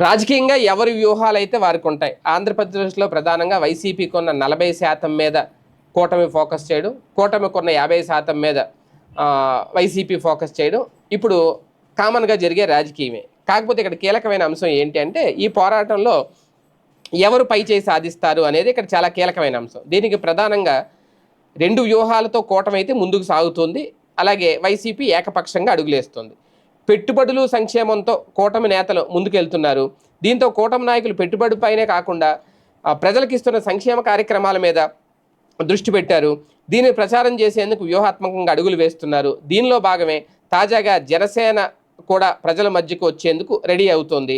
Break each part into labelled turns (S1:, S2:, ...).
S1: రాజకీయంగా ఎవరి వ్యూహాలు అయితే వారికి ఉంటాయి? ఆంధ్రప్రదేశ్లో ప్రధానంగా వైసీపీకి ఉన్న నలభై శాతం మీద కూటమి ఫోకస్ చేయడం. కూటమికి ఉన్న యాభై శాతం మీద వైసీపీ ఫోకస్ చేయడం. ఇప్పుడు కామన్గా జరిగే రాజకీయమే. కాకపోతే ఇక్కడ కీలకమైన అంశం ఏంటి అంటే ఈ పోరాటంలో ఎవరు పై చేయి సాధిస్తారు అనేది ఇక్కడ చాలా కీలకమైన అంశం. దీనికి ప్రధానంగా రెండు వ్యూహాలతో కూటమి అయితే ముందుకు సాగుతుంది. అలాగే వైసీపీ ఏకపక్షంగా అడుగులేస్తుంది. పెట్టుబడులు సంక్షేమంతో కూటమి నేతలు ముందుకెళ్తున్నారు. దీంతో కూటమి నాయకులు పెట్టుబడి పైనే కాకుండా ప్రజలకు ఇస్తున్న సంక్షేమ కార్యక్రమాల మీద దృష్టి పెట్టారు. దీన్ని ప్రచారం చేసేందుకు వ్యూహాత్మకంగా అడుగులు వేస్తున్నారు. దీనిలో భాగమే తాజాగా జనసేన కూడా ప్రజల మధ్యకు వచ్చేందుకు రెడీ అవుతోంది.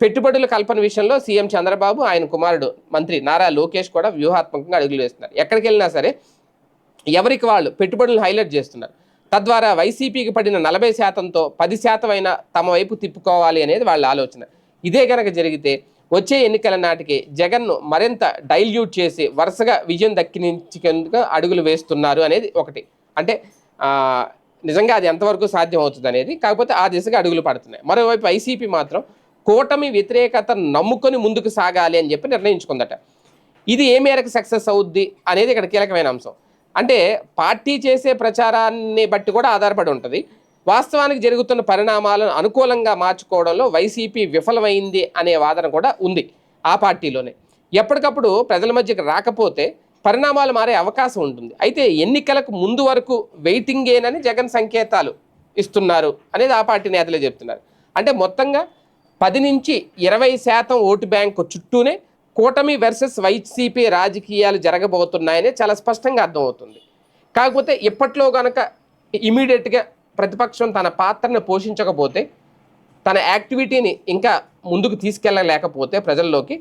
S1: పెట్టుబడుల కల్పన విషయంలో సీఎం చంద్రబాబు ఆయన కుమారుడు మంత్రి నారా లోకేష్ కూడా వ్యూహాత్మకంగా అడుగులు వేస్తున్నారు. ఎక్కడికి వెళ్ళినా సరే ఎవరికి వాళ్ళు పెట్టుబడులు హైలైట్ చేస్తున్నారు? తద్వారా వైసీపీకి పడిన నలభై శాతంతో పది శాతం అయినా తమ వైపు తిప్పుకోవాలి అనేది వాళ్ళ ఆలోచన. ఇదే కనుక జరిగితే వచ్చే ఎన్నికల నాటికి జగన్ను మరింత డైల్యూట్ చేసి వరుసగా విజయం దక్కించేందుకు అడుగులు వేస్తున్నారు అనేది ఒకటి. అంటే నిజంగా అది ఎంతవరకు సాధ్యం అవుతుంది అనేది కాకపోతే ఆ దిశగా అడుగులు పడుతున్నాయి. మరోవైపు వైసీపీ మాత్రం కూటమి వ్యతిరేకత నమ్ముకొని ముందుకు సాగాలి అని చెప్పి నిర్ణయించుకుందట. ఇది ఏ మేరకు సక్సెస్ అవుద్ది అనేది ఇక్కడ కీలకమైన అంశం. అంటే పార్టీ చేసే ప్రచారాన్ని బట్టి కూడా ఆధారపడి ఉంటుంది. వాస్తవానికి జరుగుతున్న పరిణామాలను అనుకూలంగా మార్చుకోవడంలో వైసీపీ విఫలమైంది అనే వాదన కూడా ఉంది ఆ పార్టీలోనే. ఎప్పటికప్పుడు ప్రజల మధ్యకి రాకపోతే పరిణామాలు మారే అవకాశం ఉంటుంది. అయితే ఎన్నికలకు ముందు వరకు వెయిటింగేనని జగన్ సంకేతాలు ఇస్తున్నారు అనేది ఆ పార్టీ నేతలే చెప్తున్నారు. అంటే మొత్తంగా పది నుంచి ఇరవై శాతం ఓటు బ్యాంకు చుట్టూనే కూటమి వర్సెస్ వైసీపీ రాజకీయాలు జరగబోతున్నాయని చాలా స్పష్టంగా అర్థమవుతుంది. కాకపోతే ఇప్పట్లో కనుక ఇమీడియట్గా ప్రతిపక్షం తన పాత్రను పోషించకపోతే తన యాక్టివిటీని ఇంకా ముందుకు తీసుకెళ్ళలేకపోతే ప్రజల్లోకి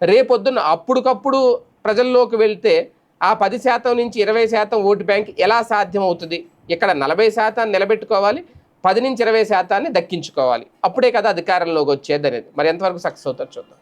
S1: రేపొద్దున అప్పటికప్పుడు ప్రజల్లోకి వెళ్తే ఆ పది శాతం నుంచి ఇరవై శాతం ఓటు బ్యాంక్ ఎలా సాధ్యం అవుతుంది ఇక్కడ నలభై శాతాన్ని నిలబెట్టుకోవాలి పది నుంచి ఇరవై శాతాన్ని దక్కించుకోవాలి. అప్పుడే కదా అధికారంలోకి వచ్చేది అనేది మరి ఎంతవరకు సక్సెస్ అవుతారు చూద్దాం.